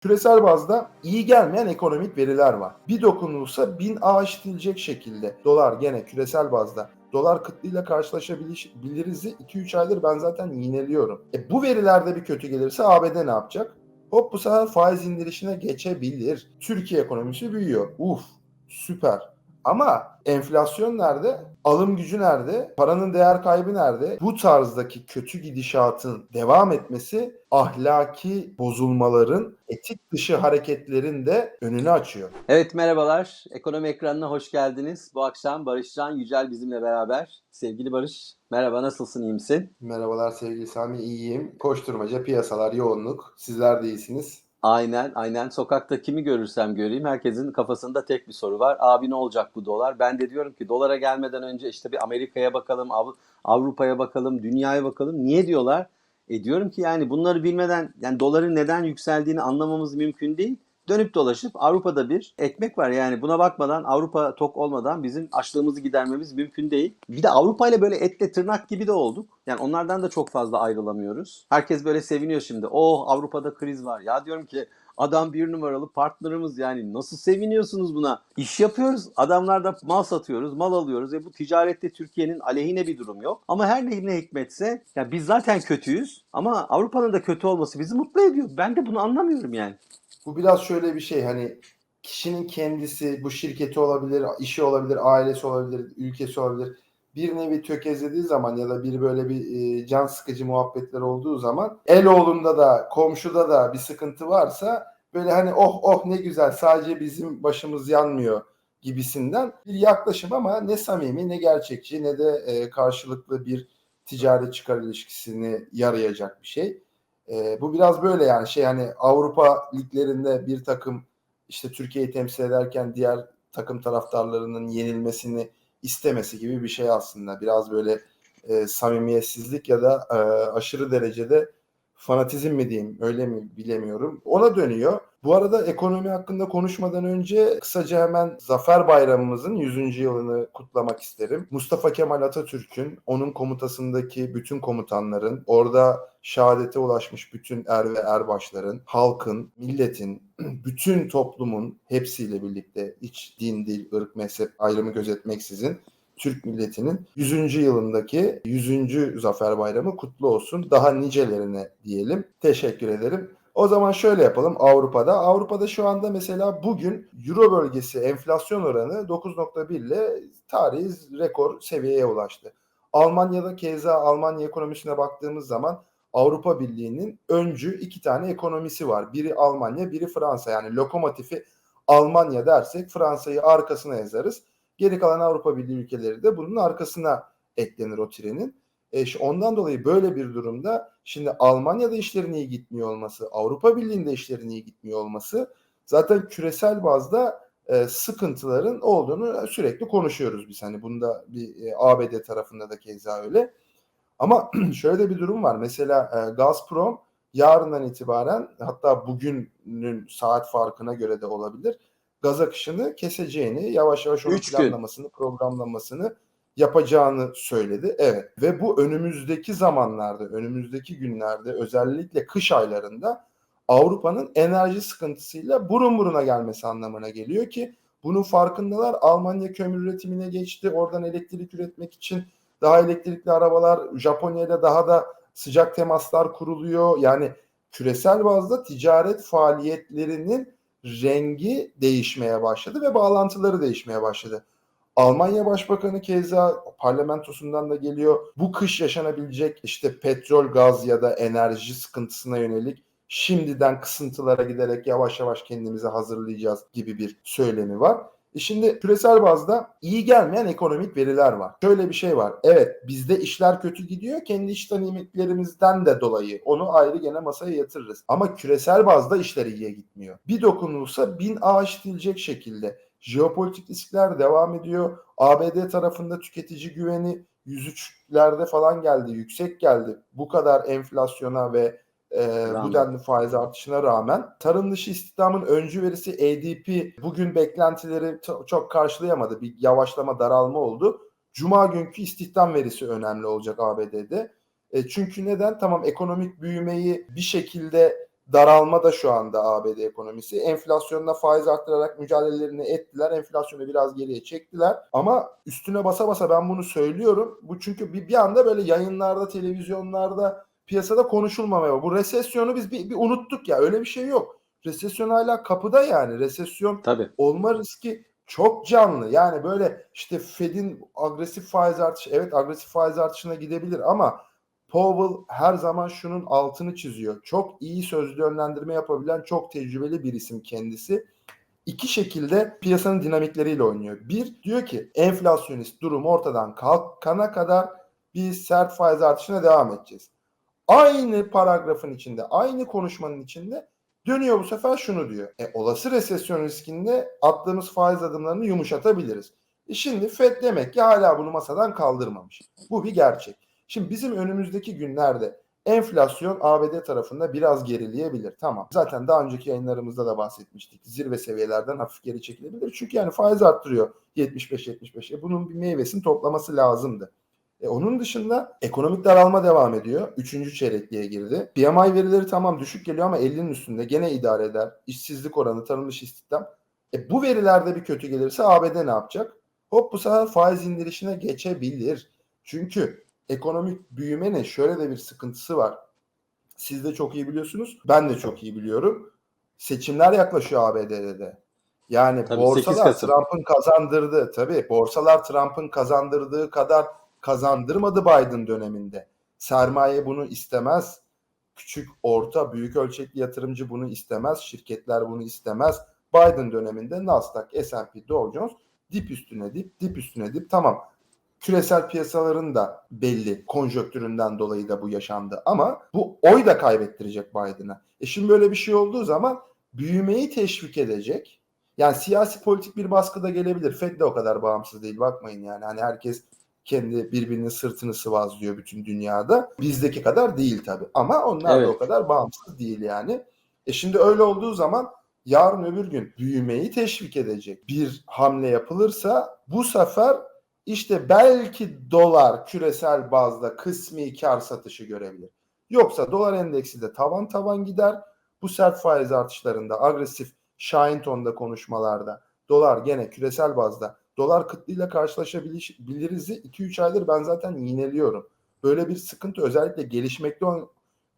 Küresel bazda iyi gelmeyen ekonomik veriler var. Bir dokunulsa bin ağaç dikilecek şekilde dolar gene küresel bazda dolar kıtlığıyla karşılaşabiliriz. 2-3 aydır ben zaten yineliyorum. E bu verilerde bir kötü gelirse ABD ne yapacak? Hop bu sefer faiz indirişine geçebilir. Türkiye ekonomisi büyüyor. Uf süper. Ama enflasyon nerede? Alım gücü nerede? Paranın değer kaybı nerede? Bu tarzdaki kötü gidişatın devam etmesi ahlaki bozulmaların, etik dışı hareketlerin de önünü açıyor. Evet merhabalar. Ekonomi ekranına hoş geldiniz. Bu akşam Barış Can Yücel bizimle beraber. Sevgili Barış, merhaba nasılsın, iyi misin? Merhabalar sevgili Sami, iyiyim. Koşturmaca, piyasalar, yoğunluk. Sizler de iyisiniz. Aynen, aynen. Sokakta kimi görürsem göreyim herkesin kafasında tek bir soru var. Abi ne olacak bu dolar? Ben de diyorum ki dolara gelmeden önce işte bir Amerika'ya bakalım, Av- Avrupa'ya bakalım, dünyaya bakalım. Niye diyorlar? E diyorum ki yani bunları bilmeden yani doların neden yükseldiğini anlamamız mümkün değil. Dönüp dolaşıp Avrupa'da bir ekmek var yani buna bakmadan Avrupa tok olmadan bizim açlığımızı gidermemiz mümkün değil. Bir de Avrupa ile böyle etle tırnak gibi de olduk. Yani onlardan da çok fazla ayrılamıyoruz. Herkes böyle seviniyor şimdi. Oh Avrupa'da kriz var. Ya diyorum ki adam bir numaralı partnerimiz yani nasıl seviniyorsunuz buna? İş yapıyoruz. Adamlarda mal satıyoruz, mal alıyoruz. E bu ticarette Türkiye'nin aleyhine bir durum yok. Ama her ne hikmetse ya biz zaten kötüyüz ama Avrupa'nın da kötü olması bizi mutlu ediyor. Ben de bunu anlamıyorum yani. Bu biraz şöyle bir şey hani kişinin kendisi, bu şirketi olabilir, işi olabilir, ailesi olabilir, ülkesi olabilir. Bir nevi tökezlediği zaman ya da bir böyle bir e, can sıkıcı muhabbetler olduğu zaman el oğlunda da komşuda da bir sıkıntı varsa böyle hani oh oh ne güzel sadece bizim başımız yanmıyor gibisinden bir yaklaşım ama ne samimi ne gerçekçi ne de e, karşılıklı bir ticari çıkar ilişkisini yarayacak bir şey. E, bu biraz böyle yani şey hani Avrupa liglerinde bir takım işte Türkiye'yi temsil ederken diğer takım taraftarlarının yenilmesini istemesi gibi bir şey aslında. Biraz böyle e, samimiyetsizlik ya da e, aşırı derecede fanatizm mi diyeyim öyle mi bilemiyorum. Ona dönüyor. Bu arada ekonomi hakkında konuşmadan önce kısaca hemen Zafer Bayramımızın 100. yılını kutlamak isterim. Mustafa Kemal Atatürk'ün, onun komutasındaki bütün komutanların, orada şehadete ulaşmış bütün er ve erbaşların, halkın, milletin, bütün toplumun hepsiyle birlikte iç din, dil, ırk, mezhep ayrımı gözetmeksizin Türk milletinin 100. yılındaki 100. Zafer Bayramı kutlu olsun. Daha nicelerine diyelim. Teşekkür ederim. O zaman şöyle yapalım Avrupa'da. Avrupa'da şu anda mesela bugün Euro bölgesi enflasyon oranı 9.1 ile tarihi rekor seviyeye ulaştı. Almanya'da keza Almanya ekonomisine baktığımız zaman Avrupa Birliği'nin öncü iki tane ekonomisi var. Biri Almanya, biri Fransa. Yani lokomotifi Almanya dersek Fransa'yı arkasına yazarız. Geri kalan Avrupa Birliği ülkeleri de bunun arkasına eklenir o trenin. E, ondan dolayı böyle bir durumda şimdi Almanya'da işlerin iyi gitmiyor olması, Avrupa Birliği'nde işlerin iyi gitmiyor olması zaten küresel bazda e, sıkıntıların olduğunu sürekli konuşuyoruz biz. Hani bunda bir e, ABD tarafında da keza öyle. Ama şöyle de bir durum var. Mesela e, Gazprom yarından itibaren hatta bugünün saat farkına göre de olabilir. Gaz akışını keseceğini, yavaş yavaş onun Üç gün. planlamasını, programlamasını yapacağını söyledi. Evet ve bu önümüzdeki zamanlarda, önümüzdeki günlerde özellikle kış aylarında Avrupa'nın enerji sıkıntısıyla burun buruna gelmesi anlamına geliyor ki bunun farkındalar. Almanya kömür üretimine geçti. Oradan elektrik üretmek için daha elektrikli arabalar, Japonya'yla daha da sıcak temaslar kuruluyor. Yani küresel bazda ticaret faaliyetlerinin rengi değişmeye başladı ve bağlantıları değişmeye başladı. Almanya Başbakanı keza parlamentosundan da geliyor. Bu kış yaşanabilecek işte petrol, gaz ya da enerji sıkıntısına yönelik şimdiden kısıntılara giderek yavaş yavaş kendimizi hazırlayacağız gibi bir söylemi var. E şimdi küresel bazda iyi gelmeyen ekonomik veriler var. Şöyle bir şey var. Evet bizde işler kötü gidiyor. Kendi iş dinamiklerimizden de dolayı onu ayrı gene masaya yatırırız. Ama küresel bazda işler iyiye gitmiyor. Bir dokunulsa bin ağaç dikilecek şekilde jeopolitik riskler devam ediyor. ABD tarafında tüketici güveni 103'lerde falan geldi, yüksek geldi. Bu kadar enflasyona ve e, bu denli faiz artışına rağmen tarım dışı istihdamın öncü verisi ADP bugün beklentileri çok karşılayamadı. Bir yavaşlama, daralma oldu. Cuma günkü istihdam verisi önemli olacak ABD'de. E, çünkü neden? Tamam ekonomik büyümeyi bir şekilde daralma da şu anda ABD ekonomisi. Enflasyonla faiz arttırarak mücadelelerini ettiler. Enflasyonu biraz geriye çektiler. Ama üstüne basa basa ben bunu söylüyorum. Bu çünkü bir, bir anda böyle yayınlarda, televizyonlarda, piyasada konuşulmamaya. Bu resesyonu biz bir, bir unuttuk ya. Öyle bir şey yok. Resesyon hala kapıda yani. Resesyon Tabii. olma riski çok canlı. Yani böyle işte Fed'in agresif faiz artışı evet agresif faiz artışına gidebilir ama Powell her zaman şunun altını çiziyor. Çok iyi sözlü yönlendirme yapabilen çok tecrübeli bir isim kendisi. İki şekilde piyasanın dinamikleriyle oynuyor. Bir diyor ki enflasyonist durum ortadan kalkana kadar biz sert faiz artışına devam edeceğiz. Aynı paragrafın içinde, aynı konuşmanın içinde dönüyor bu sefer şunu diyor. E, olası resesyon riskinde attığımız faiz adımlarını yumuşatabiliriz. E şimdi Fed demek ki hala bunu masadan kaldırmamış. Bu bir gerçek. Şimdi bizim önümüzdeki günlerde enflasyon ABD tarafında biraz gerileyebilir. Tamam. Zaten daha önceki yayınlarımızda da bahsetmiştik. Zirve seviyelerden hafif geri çekilebilir. Çünkü yani faiz arttırıyor 75-75. E bunun bir meyvesini toplaması lazımdı. E onun dışında ekonomik daralma devam ediyor. Üçüncü çeyrekliğe girdi. PMI verileri tamam düşük geliyor ama 50'nin üstünde gene idare eder. İşsizlik oranı, tanınmış istihdam. E bu verilerde bir kötü gelirse ABD ne yapacak? Hop bu sefer faiz indirişine geçebilir. Çünkü ekonomik büyümenin şöyle de bir sıkıntısı var. Siz de çok iyi biliyorsunuz. Ben de çok iyi biliyorum. Seçimler yaklaşıyor ABD'de de. Yani Tabii, 8 borsalar. Trump'ın kazandırdığı, tabii borsalar Trump'ın kazandırdığı kadar kazandırmadı Biden döneminde. Sermaye bunu istemez. Küçük, orta, büyük ölçekli yatırımcı bunu istemez. Şirketler bunu istemez. Biden döneminde Nasdaq, S&P, Dow Jones dip üstüne dip, dip üstüne dip. Tamam. Küresel piyasaların da belli konjonktüründen dolayı da bu yaşandı. Ama bu oy da kaybettirecek Biden'a. E şimdi böyle bir şey olduğu zaman büyümeyi teşvik edecek. Yani siyasi politik bir baskı da gelebilir. Fed de o kadar bağımsız değil bakmayın yani. Hani herkes kendi birbirinin sırtını sıvazlıyor bütün dünyada. Bizdeki kadar değil tabii. Ama onlar Evet. da o kadar bağımsız değil yani. E şimdi öyle olduğu zaman yarın öbür gün büyümeyi teşvik edecek bir hamle yapılırsa bu sefer işte belki dolar küresel bazda kısmi kar satışı görebilir. Yoksa dolar endeksi de tavan tavan gider. Bu sert faiz artışlarında agresif şahin tonda konuşmalarda dolar gene küresel bazda dolar kıtlığıyla karşılaşabiliriz. 2-3 aydır ben zaten yineliyorum. Böyle bir sıkıntı özellikle gelişmekte olan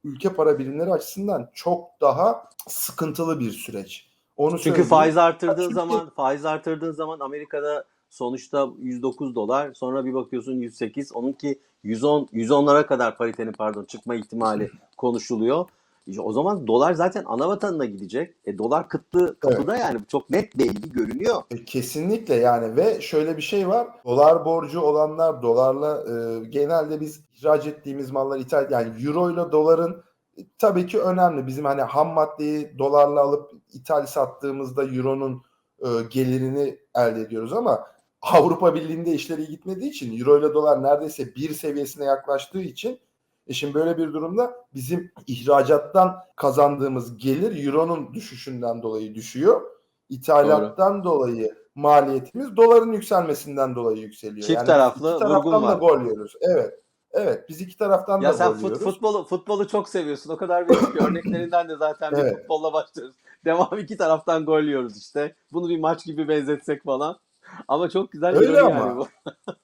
ülke para birimleri açısından çok daha sıkıntılı bir süreç. Onu Çünkü söyleyeyim. faiz arttırdığın Çünkü- zaman faiz arttırdığın zaman Amerika'da sonuçta 109 dolar sonra bir bakıyorsun 108 onunki 110 110'lara kadar paritenin pardon çıkma ihtimali konuşuluyor. İşte o zaman dolar zaten ana vatanına gidecek. E dolar kıtlığı kapıda yani çok net belli görünüyor. E, Kesinlikle yani ve şöyle bir şey var. Dolar borcu olanlar dolarla e, genelde biz ihraç ettiğimiz mallar ithal yani euro ile doların e, tabii ki önemli. Bizim hani ham maddeyi dolarla alıp ithal sattığımızda euronun e, gelirini elde ediyoruz ama Avrupa Birliği'nde işleri gitmediği için euro ile dolar neredeyse bir seviyesine yaklaştığı için e şimdi böyle bir durumda bizim ihracattan kazandığımız gelir euronun düşüşünden dolayı düşüyor. İthalattan dolayı maliyetimiz doların yükselmesinden dolayı yükseliyor. Çift taraflı iki taraftan vurgun da var. gol yiyoruz. Evet. Evet biz iki taraftan Ya da sen fut, futbolu futbolu çok seviyorsun. O kadar ki örneklerinden de zaten bir Evet. futbolla başlıyoruz. Devam iki taraftan gol yiyoruz işte. Bunu bir maç gibi benzetsek falan. Ama çok güzel Öyle ama. yani bu.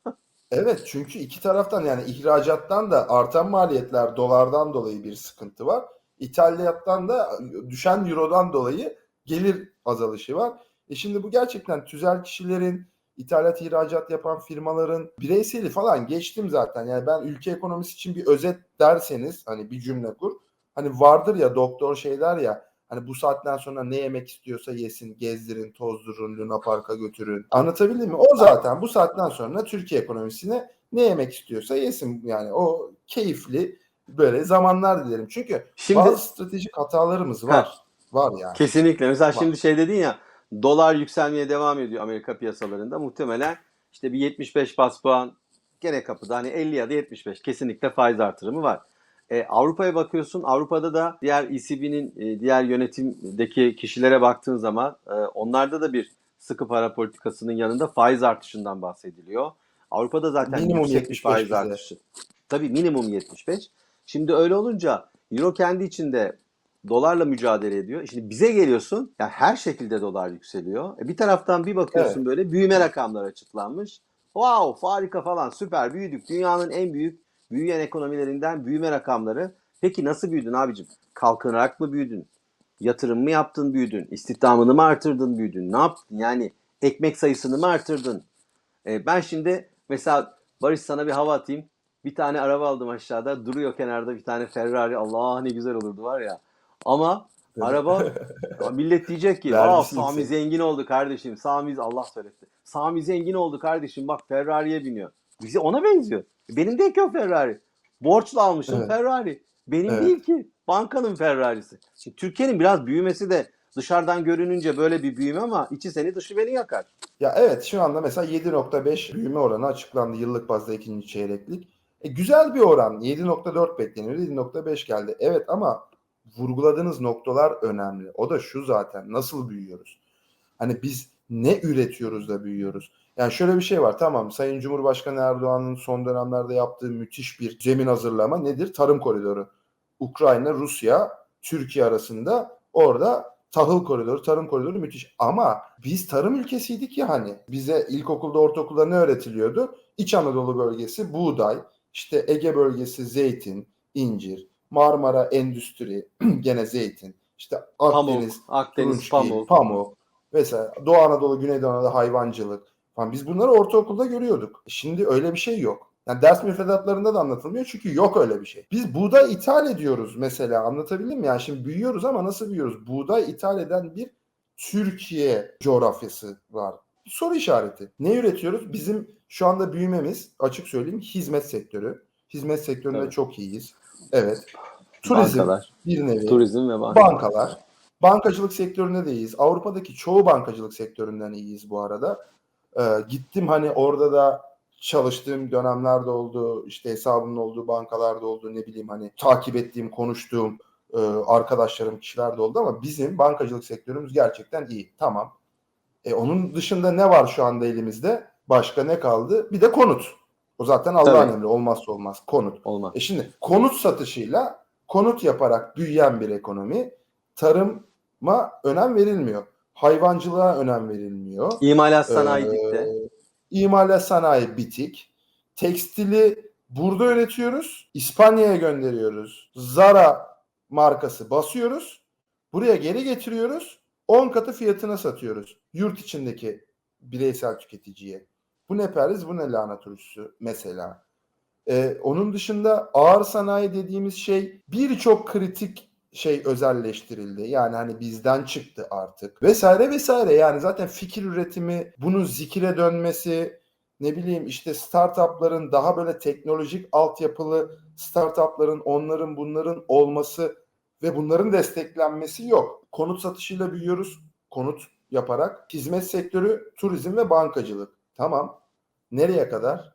Evet çünkü iki taraftan yani ihracattan da artan maliyetler dolardan dolayı bir sıkıntı var. İthalattan da düşen eurodan dolayı gelir azalışı var. E şimdi bu gerçekten tüzel kişilerin, ithalat ihracat yapan firmaların bireyseli falan geçtim zaten. Yani ben ülke ekonomisi için bir özet derseniz hani bir cümle kur. Hani vardır ya doktor şeyler ya Hani bu saatten sonra ne yemek istiyorsa yesin, gezdirin, tozdurun, Luna Park'a götürün. Anlatabildim mi? O zaten bu saatten sonra Türkiye ekonomisine ne yemek istiyorsa yesin. Yani o keyifli böyle zamanlar dilerim. Çünkü Şimdi bazı stratejik hatalarımız var. Var yani. Kesinlikle. Mesela Var. şimdi şey dedin ya dolar yükselmeye devam ediyor Amerika piyasalarında. Muhtemelen işte bir 75 bas puan gene kapıda hani 50 ya da 75 kesinlikle faiz artırımı var. E, Avrupa'ya bakıyorsun. Avrupa'da da diğer ECB'nin e, diğer yönetimdeki kişilere baktığın zaman e, onlarda da bir sıkı para politikasının yanında faiz artışından bahsediliyor. Avrupa'da zaten Minimum yüksek bir 75 faiz bize. artışı. Tabii minimum 75. Şimdi öyle olunca Euro kendi içinde dolarla mücadele ediyor. Şimdi bize geliyorsun, yani her şekilde dolar yükseliyor. E bir taraftan bir bakıyorsun böyle büyüme rakamları açıklanmış. Wow, harika falan, süper büyüdük. Dünyanın en büyük büyüyen ekonomilerinden büyüme rakamları. Peki nasıl büyüdün abicim? Kalkınarak mı büyüdün? Yatırım mı yaptın büyüdün? İstihdamını mı artırdın büyüdün? Ne yaptın? Yani ekmek sayısını mı artırdın? E, ben şimdi mesela Barış sana bir hava atayım. Bir tane araba aldım aşağıda. Duruyor kenarda bir tane Ferrari. Allah ne güzel olurdu var ya. Ama araba millet diyecek ki Aa, Sami sen." zengin oldu kardeşim. Sami Allah söyletti. Sami zengin oldu kardeşim. Bak Ferrari'ye biniyor. Bize ona benziyor. Benim değil ki o Ferrari. Borçla almışım Evet. Ferrari. Benim Evet. değil ki. Bankanın Ferrari'si. Şimdi Türkiye'nin biraz büyümesi de dışarıdan görününce böyle bir büyüme ama içi seni dışı beni yakar. Ya evet şu anda mesela 7.5 büyüme oranı açıklandı yıllık bazda ikinci çeyreklik. E, güzel bir oran. 7.4 bekleniyor. 7.5 geldi. Evet ama vurguladığınız noktalar önemli. O da şu zaten. Nasıl büyüyoruz? Hani biz ne üretiyoruz da büyüyoruz? Yani şöyle bir şey var. Tamam Sayın Cumhurbaşkanı Erdoğan'ın son dönemlerde yaptığı müthiş bir zemin hazırlama nedir? Tarım koridoru. Ukrayna, Rusya, Türkiye arasında orada tahıl koridoru, tarım koridoru müthiş. Ama biz tarım ülkesiydik ya hani. Bize ilkokulda, ortaokulda ne öğretiliyordu? İç Anadolu bölgesi buğday, işte Ege bölgesi zeytin, incir, Marmara endüstri, gene zeytin, işte Akdeniz, Pamuk, Akdeniz, pamuk. pamuk, mesela Doğu Anadolu, Güneydoğu Anadolu hayvancılık falan. Biz bunları ortaokulda görüyorduk. Şimdi öyle bir şey yok. Yani ders müfredatlarında da anlatılmıyor çünkü yok öyle bir şey. Biz buğday ithal ediyoruz mesela anlatabildim mi? Yani şimdi büyüyoruz ama nasıl büyüyoruz? Buğday ithal eden bir Türkiye coğrafyası var. Soru işareti. Ne üretiyoruz? Bizim şu anda büyümemiz açık söyleyeyim hizmet sektörü. Hizmet sektöründe Evet. çok iyiyiz. Evet. Turizm Bankalar, bir nevi. turizm ve banka. Bankalar. Bankacılık sektöründe de iyiyiz. Avrupa'daki çoğu bankacılık sektöründen iyiyiz bu arada. Ee, gittim hani orada da çalıştığım dönemlerde oldu. işte hesabımın olduğu bankalarda oldu. Ne bileyim hani takip ettiğim, konuştuğum e, arkadaşlarım, kişiler de oldu ama bizim bankacılık sektörümüz gerçekten iyi. Tamam. E, onun dışında ne var şu anda elimizde? Başka ne kaldı? Bir de konut. O zaten Allah'ın emri. Olmazsa olmaz. Konut. Olmaz. E şimdi konut satışıyla konut yaparak büyüyen bir ekonomi tarıma önem verilmiyor. Hayvancılığa önem verilmiyor. İmalat sanayi Ee, dipte. İmalat sanayi bitik. Tekstili burada üretiyoruz. İspanya'ya gönderiyoruz. Zara markası basıyoruz. Buraya geri getiriyoruz. 10 katı fiyatına satıyoruz. Yurt içindeki bireysel tüketiciye. Bu ne periz bu ne lahana turşusu mesela. Ee, onun dışında ağır sanayi dediğimiz şey birçok kritik şey özelleştirildi. Yani hani bizden çıktı artık. Vesaire vesaire. Yani zaten fikir üretimi, bunun zikire dönmesi, ne bileyim işte startupların daha böyle teknolojik altyapılı startupların onların bunların olması ve bunların desteklenmesi yok. Konut satışıyla büyüyoruz. Konut yaparak hizmet sektörü, turizm ve bankacılık. Tamam. Nereye kadar?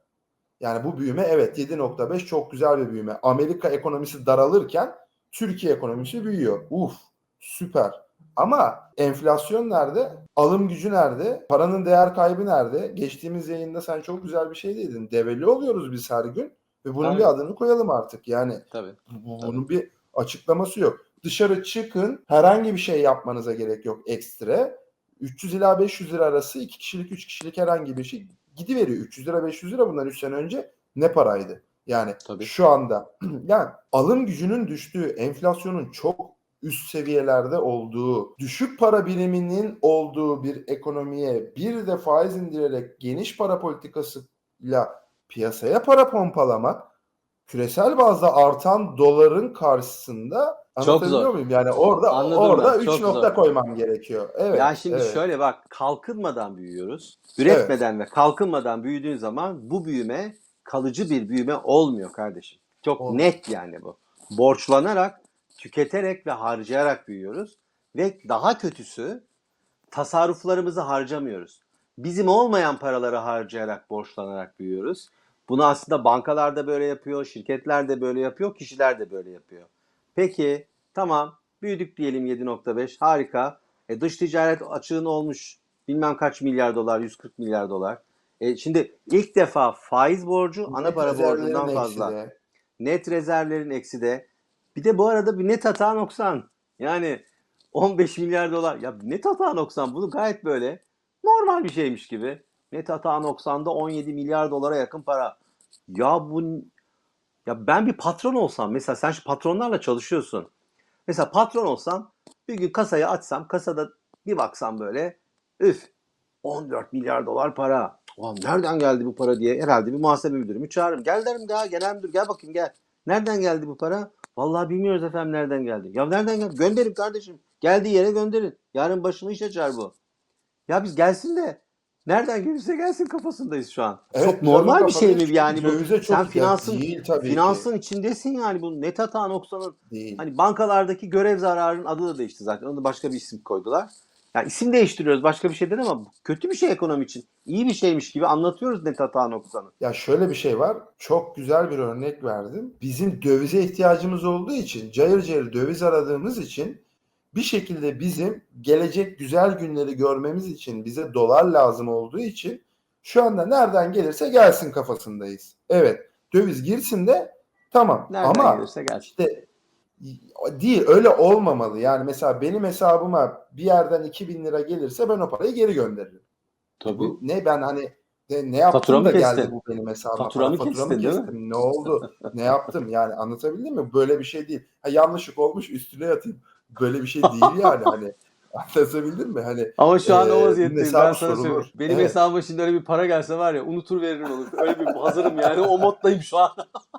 Yani bu büyüme evet 7.5 çok güzel bir büyüme. Amerika ekonomisi daralırken Türkiye ekonomisi büyüyor. Uf süper. Ama enflasyon nerede? Alım gücü nerede? Paranın değer kaybı nerede? Geçtiğimiz yayında sen çok güzel bir şey dedin. Develi oluyoruz biz her gün ve bunun Tabii. bir adını koyalım artık. Yani Tabii. bu- Tabii. bunun bir açıklaması yok. Dışarı çıkın herhangi bir şey yapmanıza gerek yok ekstra. 300 ila 500 lira arası 2 kişilik 3 kişilik herhangi bir şey gidiveriyor. 300 lira 500 lira bundan 3 sene önce ne paraydı? Yani Tabii. şu anda yani alım gücünün düştüğü, enflasyonun çok üst seviyelerde olduğu, düşük para biriminin olduğu bir ekonomiye bir de faiz indirerek geniş para politikasıyla piyasaya para pompalamak küresel bazda artan doların karşısında Çok anlatabiliyor zor. muyum? Yani orada Anladım orada ben, 3 çok nokta zor. koymam gerekiyor. Evet. ya şimdi evet. şöyle bak kalkınmadan büyüyoruz. Üretmeden ve kalkınmadan büyüdüğün zaman bu büyüme kalıcı bir büyüme olmuyor kardeşim. Çok Olmuyor. net yani bu. Borçlanarak, tüketerek ve harcayarak büyüyoruz. Ve daha kötüsü tasarruflarımızı harcamıyoruz. Bizim olmayan paraları harcayarak, borçlanarak büyüyoruz. Bunu aslında bankalar da böyle yapıyor, şirketler de böyle yapıyor, kişiler de böyle yapıyor. Peki tamam büyüdük diyelim 7.5 harika. E, dış ticaret açığın olmuş bilmem kaç milyar dolar 140 milyar dolar. E, şimdi ilk defa faiz borcu ana Net para borcundan fazla. de. Net rezervlerin eksi de. Bir de bu arada bir net hata noksan. Yani 15 milyar dolar. Ya net hata noksan bunu gayet böyle normal bir şeymiş gibi. Net hata noksanda 17 milyar dolara yakın para. Ya bu ya ben bir patron olsam mesela sen şu patronlarla çalışıyorsun. Mesela patron olsam bir gün kasayı açsam kasada bir baksam böyle üf 14 milyar dolar para. Ulan nereden geldi bu para diye herhalde bir muhasebe müdürümü çağırırım. Gel derim ya genel müdür gel bakayım gel. Nereden geldi bu para? Vallahi bilmiyoruz efendim nereden geldi. Ya nereden geldi? Gönderin kardeşim. Geldiği yere gönderin. Yarın başını iş açar bu. Ya biz gelsin de nereden gelirse gelsin kafasındayız şu an. Evet, çok normal bir şey mi yani bu? Sen finansın değil tabii ki. finansın içindesin yani bu net hata noksanın Değil. Hani bankalardaki görev zararının adı da değişti zaten. Onu da başka bir isim koydular. Yani isim değiştiriyoruz başka bir şey değil ama kötü bir şey ekonomi için. İyi bir şeymiş gibi anlatıyoruz net hata noksanı. Ya şöyle bir şey var. Çok güzel bir örnek verdim. Bizim dövize ihtiyacımız olduğu için, cayır cayır döviz aradığımız için bir şekilde bizim gelecek güzel günleri görmemiz için bize dolar lazım olduğu için şu anda nereden gelirse gelsin kafasındayız. Evet, döviz girsin de tamam. Nereden Ama gelirse gelsin. işte değil öyle olmamalı. Yani mesela benim hesabıma bir yerden 2000 lira gelirse ben o parayı geri gönderirim. Tabii. Ne ben hani ne, ne yaptım Faturamı da geldi kestin. bu benim hesabıma. Faturamı Para, kestin, değil mi? kestim. Ne oldu? ne yaptım? Yani anlatabildim mi? Böyle bir şey değil. Ha, yanlışlık olmuş üstüne yatayım. Böyle bir şey değil yani. Hani anlatabildim mi? Hani Ama şu an Ee, o vaziyetteyim ben sana söyleyeyim. Benim Evet. hesabıma şimdi öyle bir para gelse var ya unutur veririm onu. Öyle bir hazırım yani o moddayım şu an.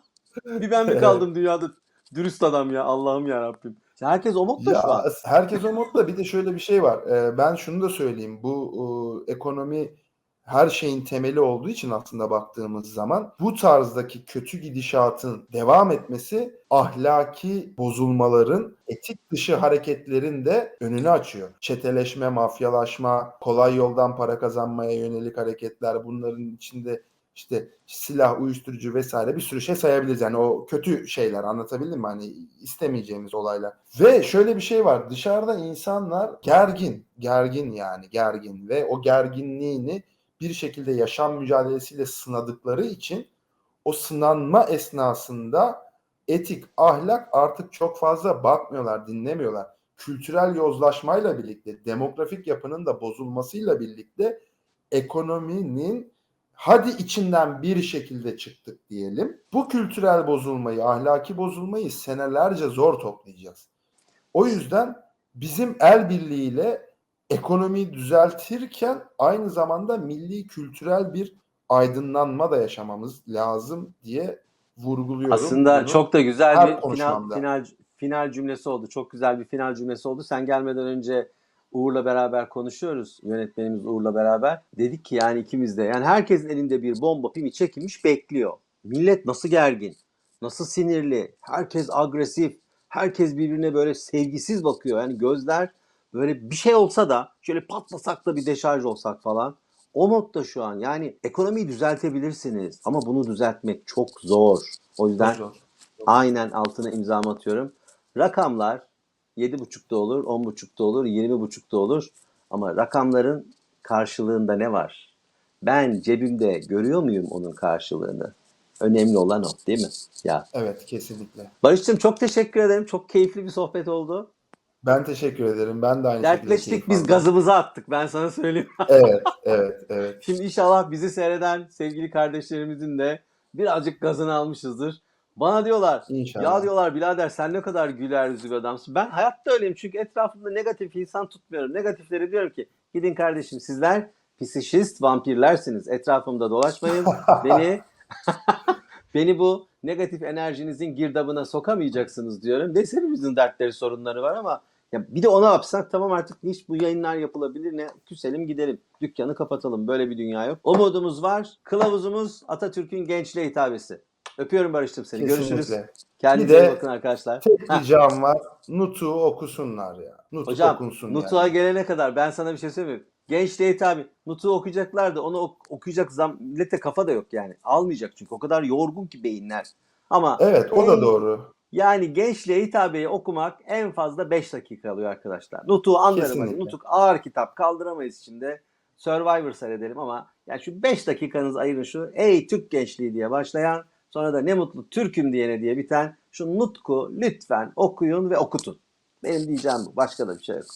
bir ben mi kaldım dünyada dürüst adam ya Allah'ım ya Rabbim. Herkes o modda şu an. Ya herkes o modda. Bir de şöyle bir şey var. Ee, ben şunu da söyleyeyim. Bu e, ekonomi her şeyin temeli olduğu için aslında baktığımız zaman bu tarzdaki kötü gidişatın devam etmesi ahlaki bozulmaların, etik dışı hareketlerin de önünü açıyor. Çeteleşme, mafyalaşma, kolay yoldan para kazanmaya yönelik hareketler bunların içinde işte silah, uyuşturucu vesaire bir sürü şey sayabiliriz. Yani o kötü şeyler anlatabildim mi? Hani istemeyeceğimiz olaylar. Ve şöyle bir şey var. Dışarıda insanlar gergin, gergin yani gergin ve o gerginliğini bir şekilde yaşam mücadelesiyle sınadıkları için o sınanma esnasında etik, ahlak artık çok fazla bakmıyorlar, dinlemiyorlar. Kültürel yozlaşmayla birlikte, demografik yapının da bozulmasıyla birlikte ekonominin hadi içinden bir şekilde çıktık diyelim. Bu kültürel bozulmayı, ahlaki bozulmayı senelerce zor toplayacağız. O yüzden bizim el birliğiyle ekonomiyi düzeltirken aynı zamanda milli kültürel bir aydınlanma da yaşamamız lazım diye vurguluyorum. Aslında bunu. çok da güzel bir final, final final cümlesi oldu. Çok güzel bir final cümlesi oldu. Sen gelmeden önce Uğur'la beraber konuşuyoruz. Yönetmenimiz Uğur'la beraber. Dedik ki yani ikimiz de yani herkesin elinde bir bomba pimi çekilmiş bekliyor. Millet nasıl gergin, nasıl sinirli, herkes agresif, herkes birbirine böyle sevgisiz bakıyor. Yani gözler böyle bir şey olsa da şöyle patlasak da bir deşarj olsak falan. O modda şu an yani ekonomiyi düzeltebilirsiniz ama bunu düzeltmek çok zor. O yüzden Zor. Aynen altına imzamı atıyorum. Rakamlar 7.5'da olur, 10.5'da olur, 20.5'da olur. Ama rakamların karşılığında ne var? Ben cebimde görüyor muyum onun karşılığını? Önemli olan o değil mi? Ya Evet kesinlikle. Barış'cığım çok teşekkür ederim. Çok keyifli bir sohbet oldu. Ben teşekkür ederim. Ben de aynı şekilde Dertleştik biz gazımızı attık ben sana söyleyeyim. Evet, evet, evet. Şimdi inşallah bizi seyreden sevgili kardeşlerimizin de birazcık gazını almışızdır. Bana diyorlar İnşallah. Ya diyorlar birader sen ne kadar güler yüzlü bir adamsın. Ben hayatta öyleyim çünkü etrafımda negatif insan tutmuyorum. Negatifleri diyorum ki gidin kardeşim sizler psişist vampirlersiniz. Etrafımda dolaşmayın. beni beni bu negatif enerjinizin girdabına sokamayacaksınız diyorum. Neyse hepimizin dertleri sorunları var ama ya bir de ona yapsak tamam artık hiç bu yayınlar yapılabilir ne küselim gidelim. Dükkanı kapatalım. Böyle bir dünya yok. Umudumuz var. Kılavuzumuz Atatürk'ün gençliğe hitabesi. Öpüyorum Barış'tım seni. Görüşürüz. Kesinlikle. Kendinize Bir iyi de bakın arkadaşlar. Tek ricam var. Nutuk'u okusunlar ya. Nutuk Hocam okunsun Nutuk'a yani. gelene kadar ben sana bir şey söyleyeyim. Gençliğe tabi. Nutuk'u okuyacaklar da onu ok- okuyacak zam millete kafa da yok yani. Almayacak çünkü o kadar yorgun ki beyinler. Ama Evet o da en- doğru. Yani gençliğe hitabeyi okumak en fazla 5 dakika alıyor arkadaşlar. Nutuk'u anlarım. Nutuk ağır kitap kaldıramayız içinde. Survivor seyredelim ama yani şu 5 dakikanızı ayırın şu ey Türk gençliği diye başlayan sonra da ne mutlu Türk'üm diyene diye biten şu Nutku lütfen okuyun ve okutun. Benim diyeceğim bu. Başka da bir şey yok.